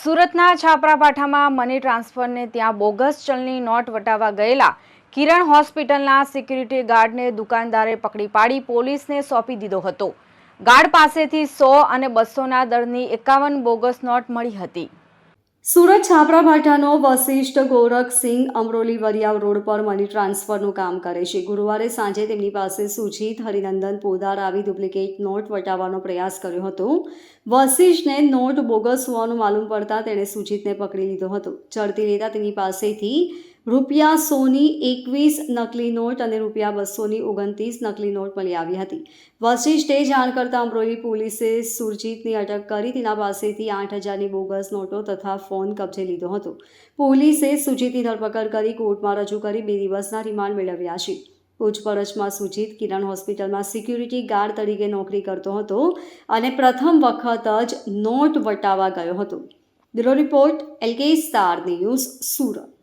સુરતના છાપરાપાઠામાં મની ટ્રાન્સફરને ત્યાં bogus ચલની not વટાવવા ગયેલા. કિરણ હોસ્પિટલના સિક્યુરિટી ગાર્ડને દુકાનદારે પકડી પાડી પોલીસને સોંપી દીધો હતો. ગાર્ડ પાસેથી સો અને બસોના દરની એકાવન બોગસ નોટ મળી હતી. સુરત છાપરા ભાટાનો વશિષ્ઠ ગોરખસિંહ અમરોલી વરિયાવ રોડ પર મની ટ્રાન્સફરનું કામ કરે છે. ગુરુવારે સાંજે તેમની પાસે સુજીત હરિનંદન પોદાર આવી ડુપ્લિકેટ નોટ વટાવવાનો પ્રયાસ કર્યો હતો. વશિષ્ઠને નોટ બોગસ હોવાનું માલુમ પડતા તેણે સુજીતને પકડી લીધો હતો. ચડતી લેતા તેની પાસેથી રૂપિયા સોની એકવીસ, નકલી નોટ અને રૂપિયા બસોની ઓગણત્રીસ નકલી નોટ મળી આવી હતી. વશિષ્ઠે જાણ કરતાં અમરોલી પોલીસે સુરજીતની અટક કરી તેના પાસેથી આઠ હજારની બોગસ નોટો તથા ફોન કબજે લીધો હતો. પોલીસે સુજીતની ધરપકડ કરી કોર્ટમાં રજૂ કરી બે દિવસના રિમાન્ડ મેળવ્યા છે. પૂછપરછમાં સુજીત કિરણ હોસ્પિટલમાં સિક્યુરિટી ગાર્ડ તરીકે નોકરી કરતો હતો અને પ્રથમ વખત જ નોટ વટાવવા ગયો હતો. Bureau report LK star news, Surat.